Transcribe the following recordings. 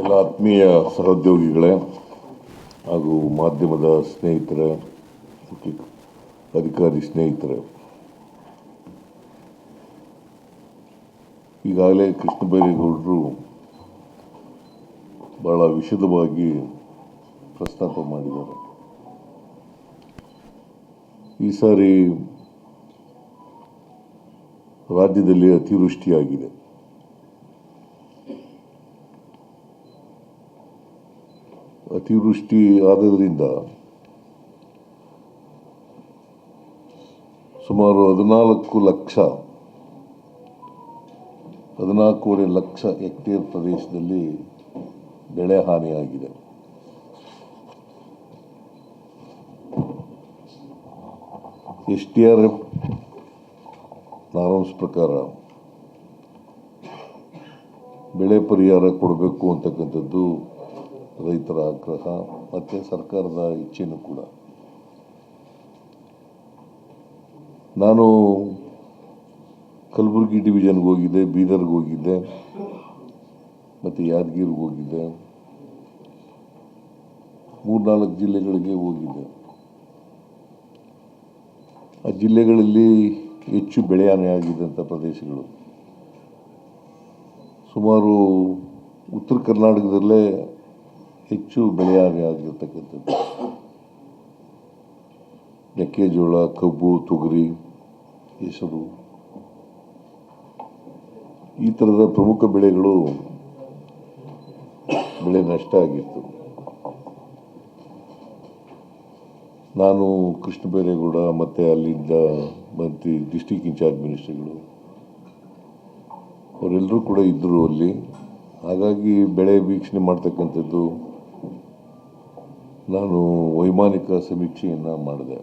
ಎಲ್ಲ ಆತ್ಮೀಯ ಸಹೋದ್ಯೋಗಿಗಳೇ ಹಾಗೂ ಮಾಧ್ಯಮದ ಸ್ನೇಹಿತರೆ ಅಧಿಕಾರಿ ಸ್ನೇಹಿತರೆ. ಈಗಾಗಲೇ ಕೃಷ್ಣ ಬೈರೇಗೌಡರು ಬಹಳ ವಿಷದವಾಗಿ ಪ್ರಸ್ತಾಪ ಮಾಡಿದ್ದಾರೆ. ಈ ಸಾರಿ ರಾಜ್ಯದಲ್ಲಿ ಅತಿವೃಷ್ಟಿಯಾಗಿದೆ. ಅತಿವೃಷ್ಟಿ ಆದ್ದರಿಂದ ಸುಮಾರು ಹದಿನಾಲ್ಕು ಲಕ್ಷ, ಹದಿನಾಲ್ಕೂವರೆ ಲಕ್ಷ ಹೆಕ್ಟೇರ್ ಪ್ರದೇಶದಲ್ಲಿ ಬೆಳೆ ಹಾನಿಯಾಗಿದೆ. S T R F norms ಪ್ರಕಾರ ಬೆಳೆ ಪರಿಹಾರ ಕೊಡಬೇಕು ಅಂತಕ್ಕಂಥದ್ದು ರೈತರ ಆಗ್ರಹ, ಮತ್ತು ಸರ್ಕಾರದ ಇಚ್ಛೆನೂ ಕೂಡ. ನಾನು ಕಲಬುರಗಿ ಡಿವಿಷನ್ಗೆ ಹೋಗಿದ್ದೆ, ಬೀದರ್ಗೆ ಹೋಗಿದ್ದೆ, ಮತ್ತು ಯಾದಗಿರಿಗೆ ಹೋಗಿದ್ದೆ. ಮೂರ್ನಾಲ್ಕು ಜಿಲ್ಲೆಗಳಿಗೆ ಹೋಗಿದ್ದೆ. ಆ ಜಿಲ್ಲೆಗಳಲ್ಲಿ ಹೆಚ್ಚು ಬೆಳೆ ಹಾನಿಯಾಗಿದ್ದಂಥ ಪ್ರದೇಶಗಳು. ಸುಮಾರು ಉತ್ತರ ಕರ್ನಾಟಕದಲ್ಲೇ ಹೆಚ್ಚು ಬೆಳೆಯಾಗಿ ಆಗಿರ್ತಕ್ಕಂಥದ್ದು. ಮೆಕ್ಕೆಜೋಳ, ಕಬ್ಬು, ತೊಗರಿ, ಹೆಸರು. ಈ ಥರದ ಪ್ರಮುಖ ಬೆಳೆಗಳು ಬೆಳೆ ನಷ್ಟ ಆಗಿತ್ತು. ನಾನು ಕೃಷ್ಣ ಬೈರೇಗೌಡ ಮತ್ತು ಅಲ್ಲಿಂದ ಮಂತ್ರಿ ಡಿಸ್ಟಿಕ್ ಇನ್ಚಾರ್ಜ್ ಮಿನಿಸ್ಟರ್ಗಳು. ಅವರೆಲ್ಲರೂ ಕೂಡ ಇದ್ದರು ಅಲ್ಲಿ. ಹಾಗಾಗಿ ಬೆಳೆ ವೀಕ್ಷಣೆ ಮಾಡ್ತಕ್ಕಂಥದ್ದು ನಾನು ವೈಮಾನಿಕ ಸಮೀಕ್ಷೆಯನ್ನು ಮಾಡಿದೆ.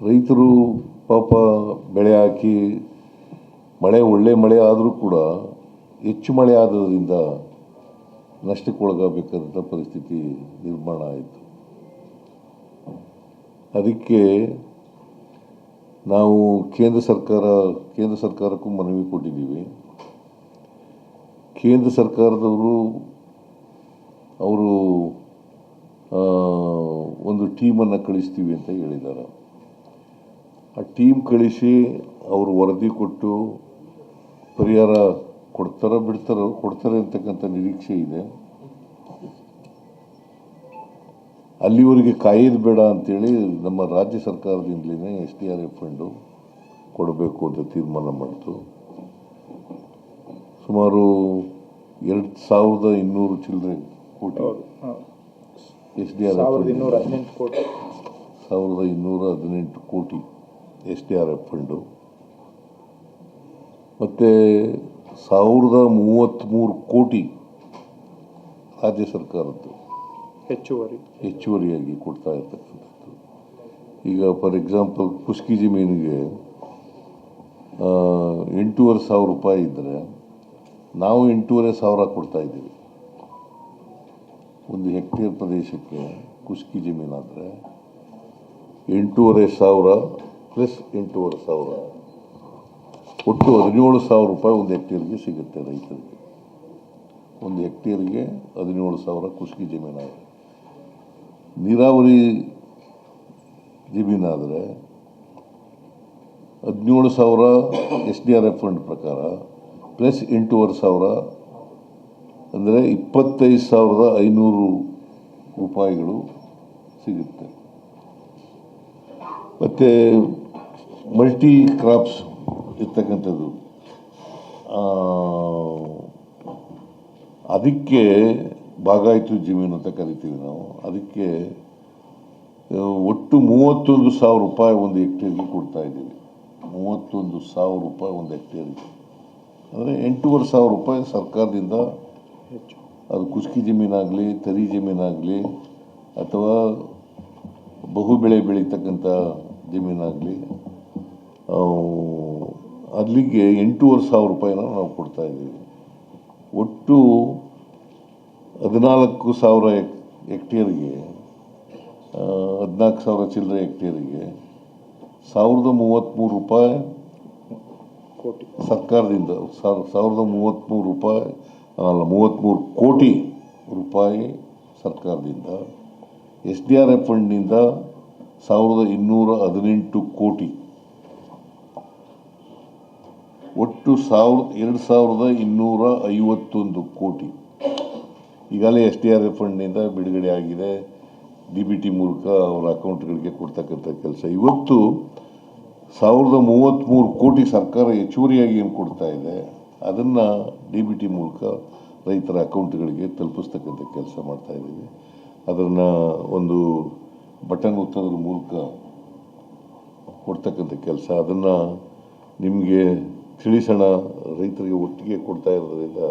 ರೈತರು ಪಾಪ ಬೆಳೆ ಹಾಕಿ, ಮಳೆ ಒಳ್ಳೆ ಮಳೆ ಆದರೂ ಕೂಡ ಹೆಚ್ಚು ಮಳೆ ಆದದ್ರಿಂದ ನಷ್ಟಕ್ಕೊಳಗಾಗಬೇಕಾದಂಥ ಪರಿಸ್ಥಿತಿ ನಿರ್ಮಾಣ ಆಯಿತು. ಅದಕ್ಕೆ ನಾವು ಕೇಂದ್ರ ಸರ್ಕಾರ, ಕೇಂದ್ರ ಸರ್ಕಾರಕ್ಕೂ ಮನವಿ ಕೊಟ್ಟಿದ್ದೀವಿ. ಕೇಂದ್ರ ಸರ್ಕಾರದವರು ಅವರು ಒಂದು ಟೀಮನ್ನು ಕಳಿಸ್ತೀವಿ ಅಂತ ಹೇಳಿದ್ದಾರೆ. ಆ ಟೀಮ್ ಕಳಿಸಿ ಅವರು ವರದಿ ಕೊಟ್ಟು ಪರಿಹಾರ ಕೊಡ್ತಾರೋ ಬಿಡ್ತಾರೋ, ಕೊಡ್ತಾರೆ ಅಂತಕ್ಕಂಥ ನಿರೀಕ್ಷೆ ಇದೆ. ಅಲ್ಲಿವರೆಗೆ ಕಾಯೋದು ಬೇಡ ಅಂತೇಳಿ ನಮ್ಮ ರಾಜ್ಯ ಸರ್ಕಾರದಿಂದಲೇ S D R F fund ಕೊಡಬೇಕು ಅಂತ ತೀರ್ಮಾನ ಮಾಡಿತು. ಸುಮಾರು ಎರಡು ಸಾವಿರದ ಇನ್ನೂರು ಚಿಲ್ಲರೆ ಕೋಟಿ. ಎಸ್ ಡಿ ಆರ್ ಸಾವಿರದ ಇನ್ನೂರ ಹದಿನೆಂಟು ಕೋಟಿ. ಸಾವಿರದ ಇನ್ನೂರ ಹದಿನೆಂಟು crore S D R F fund. ಮತ್ತು ಸಾವಿರದ ಮೂವತ್ತ್ಮೂರು ಕೋಟಿ ರಾಜ್ಯ ಸರ್ಕಾರದ್ದು. ಹೆಚ್ಚುವರಿ. ಹೆಚ್ಚುವರಿಯಾಗಿ ಕೊಡ್ತಾ ಇರ್ತಕ್ಕಂಥದ್ದು. ಈಗ ಫಾರ್ ಎಕ್ಸಾಂಪಲ್ ಕುಸ್ಕಿ ಜಮೀನಿಗೆ ಎಂಟೂವರೆ ಸಾವಿರ ರೂಪಾಯಿ ಇದ್ದರೆ ನಾವು ಎಂಟೂವರೆ ಸಾವಿರ ಕೊಡ್ತಾ ಇದ್ದೀವಿ. ಒಂದು ಹೆಕ್ಟೇರ್ ಪ್ರದೇಶಕ್ಕೆ ಕುಸ್ಕಿ ಜಮೀನಾದರೆ ಎಂಟೂವರೆ ಸಾವಿರ ಪ್ಲಸ್ ಎಂಟೂವರೆ ಸಾವಿರ. ಒಟ್ಟು ಹದಿನೇಳು ಸಾವಿರ ರೂಪಾಯಿ ಒಂದು ಹೆಕ್ಟೇರ್ಗೆ ಸಿಗುತ್ತೆ ರೈತರಿಗೆ. ಒಂದು ಹೆಕ್ಟೇರ್ಗೆ ಹದಿನೇಳು ಸಾವಿರ ಕುಸ್ಕಿ ಜಮೀನಾದರೆ ನೀರಾವರಿ ಜಮೀನಾದರೆ ಹದಿನೇಳು ಸಾವಿರ S D R F fund ಪ್ರಕಾರ ಪ್ಲಸ್ ಎಂಟೂವರೆ ಸಾವಿರ ಅಂದರೆ ಇಪ್ಪತ್ತೈದು ಸಾವಿರದ ಐನೂರು ರೂಪಾಯಿಗಳು ಸಿಗುತ್ತೆ. ಮತ್ತು ಮಲ್ಟಿ ಕ್ರಾಪ್ಸ್ ಇರ್ತಕ್ಕಂಥದ್ದು. ಅದಕ್ಕೆ ಭಾಗಾಯಿತು ಜಮೀನು ಅಂತ ಕರಿತೀವಿ ನಾವು. ಅದಕ್ಕೆ ಒಟ್ಟು ಮೂವತ್ತೊಂದು ಸಾವಿರ ರೂಪಾಯಿ ಒಂದು ಹೆಕ್ಟೇರ್ಗೆ ಕೊಡ್ತಾ ಇದ್ದೀವಿ. ಮೂವತ್ತೊಂದು ಸಾವಿರ ರೂಪಾಯಿ ಒಂದು ಹೆಕ್ಟೇರ್ಗೆ. ಅಂದರೆ ಎಂಟೂವರೆ ಸಾವಿರ ರೂಪಾಯಿ ಸರ್ಕಾರದಿಂದ ಅದು ಕುಸ್ಕಿ ಜಮೀನಾಗಲಿ ತರಿ ಜಮೀನಾಗಲಿ ಅಥವಾ ಬಹು ಬೆಳೆ ಬೆಳೀತಕ್ಕಂಥ ಜಮೀನಾಗಲಿ ಅಲ್ಲಿಗೆ ಎಂಟೂವರೆ ಸಾವಿರ ರೂಪಾಯಿನ ನಾವು ಕೊಡ್ತಾ ಇದ್ದೀವಿ. ಒಟ್ಟು ಹದಿನಾಲ್ಕು ಸಾವಿರ ಹೆಕ್ಟೇರಿಗೆ ಹೆಕ್ಟೇರ್ಗೆ ಹದಿನಾಲ್ಕು ಸಾವಿರ ಚಿಲ್ಲರೆ ಹೆಕ್ಟೇರಿಗೆ ಸಾವಿರದ ಮೂವತ್ತ್ಮೂರು ರೂಪಾಯಿ ಸರ್ಕಾರದಿಂದ ಸಾವ್- ಸಾವಿರದ ಮೂವತ್ತ್ಮೂರು ರೂಪಾಯಿ ಮೂವತ್ತ್ಮೂರು ಕೋಟಿ ರೂಪಾಯಿ ಸರ್ಕಾರದಿಂದ, ಎಸ್ ಡಿ ಆರ್ ಎಫ್ ಫಂಡ್ನಿಂದ ಸಾವಿರದ ಇನ್ನೂರ ಹದಿನೆಂಟು ಕೋಟಿ. ಒಟ್ಟು ಸಾವಿರದ ಎರಡು ಸಾವಿರದ ಇನ್ನೂರ ಐವತ್ತೊಂದು ಕೋಟಿ. ಈಗಾಗಲೇ ಎಸ್ ಡಿ ಆರ್ ಎಫ್ ಫಂಡ್ನಿಂದ ಬಿಡುಗಡೆ ಆಗಿದೆ. ಡಿ ಬಿ ಟಿ ಮೂಲಕ ಅವರ ಅಕೌಂಟ್ಗಳಿಗೆ ಕೊಡ್ತಕ್ಕಂಥ ಕೆಲಸ. ಇವತ್ತು ಸಾವಿರದ ಮೂವತ್ತ್ಮೂರು ಕೋಟಿ ಸರ್ಕಾರ ಹೆಚ್ಚುವರಿಯಾಗಿ ಏನು ಕೊಡ್ತಾ ಇದೆ? ಅದನ್ನು ಡಿ ಬಿ ಟಿ ಮೂಲಕ ರೈತರ ಅಕೌಂಟ್ಗಳಿಗೆ ತಲುಪಿಸ್ತಕ್ಕಂಥ ಕೆಲಸ ಮಾಡ್ತಾ ಇದ್ದೀವಿ. ಅದನ್ನು ಒಂದು ಬಟನ್ ಒತ್ತೋದ್ರ ಮೂಲಕ ಕೊಡ್ತಕ್ಕಂಥ ಕೆಲಸ. ಅದನ್ನು ನಿಮಗೆ ತಿಳಿಸೋಣ, ರೈತರಿಗೆ ಒಟ್ಟಿಗೆ ಕೊಡ್ತಾ ಇರೋದ್ರಿಂದ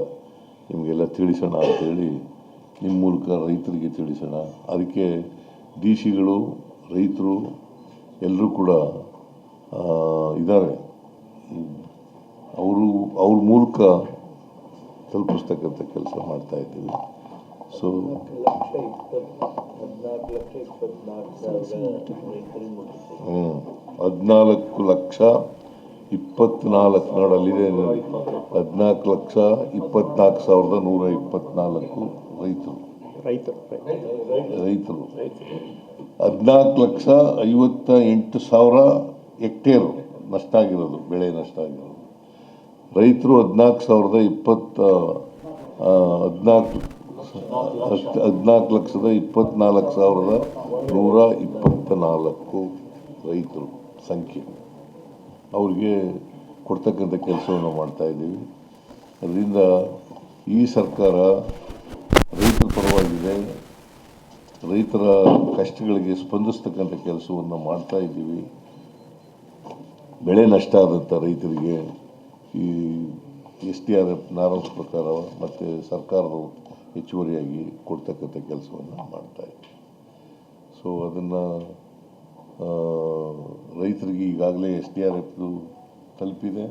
ನಿಮಗೆಲ್ಲ ತಿಳಿಸೋಣ ಅಂತೇಳಿ ನಿಮ್ಮ ಮೂಲಕ ರೈತರಿಗೆ ತಿಳಿಸೋಣ. ಅದಕ್ಕೆ ಡಿ ಸಿಗಳು ರೈತರು ಎಲ್ಲರೂ ಕೂಡ ಇದ್ದಾರೆ ಅವರು ಅವ್ರ ಮೂಲಕ ತಲುಪಿಸ್ತಕ್ಕಂಥ ಕೆಲಸ ಮಾಡ್ತಾ ಇದ್ದೀವಿ. ಸೊ ಹ್ಞೂ ಹದಿನಾಲ್ಕು ಲಕ್ಷ ಇಪ್ಪತ್ನಾಲ್ಕು ನೋಡಿ ಅಲ್ಲಿದೆ ಹದಿನಾಲ್ಕು ಲಕ್ಷ ಇಪ್ಪತ್ನಾಲ್ಕು ಸಾವಿರದ ನೂರ ಇಪ್ಪತ್ನಾಲ್ಕು ರೈತರು ರೈತರು. ರೈತರು. ಹದಿನಾಲ್ಕು ಲಕ್ಷ ಐವತ್ತ ಎಂಟು ಸಾವಿರ ಹೆಕ್ಟೇರು ನಷ್ಟ ಆಗಿರೋದು ಬೆಳೆ ನಷ್ಟ ಆಗಿರೋದು. ರೈತರು ಹದಿನಾಲ್ಕು ಸಾವಿರದ ಇಪ್ಪತ್ತ ಹದಿನಾಲ್ಕು ಹದಿನಾಲ್ಕು ಲಕ್ಷದ ಇಪ್ಪತ್ನಾಲ್ಕು ಸಾವಿರದ ನೂರ ಇಪ್ಪತ್ತ ನಾಲ್ಕು ರೈತರು ಸಂಖ್ಯೆ. ಅವ್ರಿಗೆ ಕೊಡ್ತಕ್ಕಂಥ ಕೆಲಸವನ್ನು ಮಾಡ್ತಾ ಇದ್ದೀವಿ. ಅದರಿಂದ ಈ ಸರ್ಕಾರ ರೈತರ ಪರವಾಗಿದೆ. ರೈತರ ಕಷ್ಟಗಳಿಗೆ ಸ್ಪಂದಿಸ್ತಕ್ಕಂಥ ಕೆಲಸವನ್ನು ಮಾಡ್ತಾ ಇದ್ದೀವಿ. ಬೆಳೆ ನಷ್ಟ ಆದಂಥ ರೈತರಿಗೆ ಈ S T R F norms ಪ್ರಕಾರ ಮತ್ತು ಸರ್ಕಾರದ ಹೆಚ್ಚುವರಿಯಾಗಿ ಕೊಡ್ತಕ್ಕಂಥ ಕೆಲಸವನ್ನು ಮಾಡ್ತಾ ಇದ್ದೀವಿ ಸೊ ಅದನ್ನು ರೈತರಿಗೆ ಈಗಾಗಲೇ ಎಸ್ ಟಿ ಆರ್ ಎಫ್ದು ತಲುಪಿದೆ.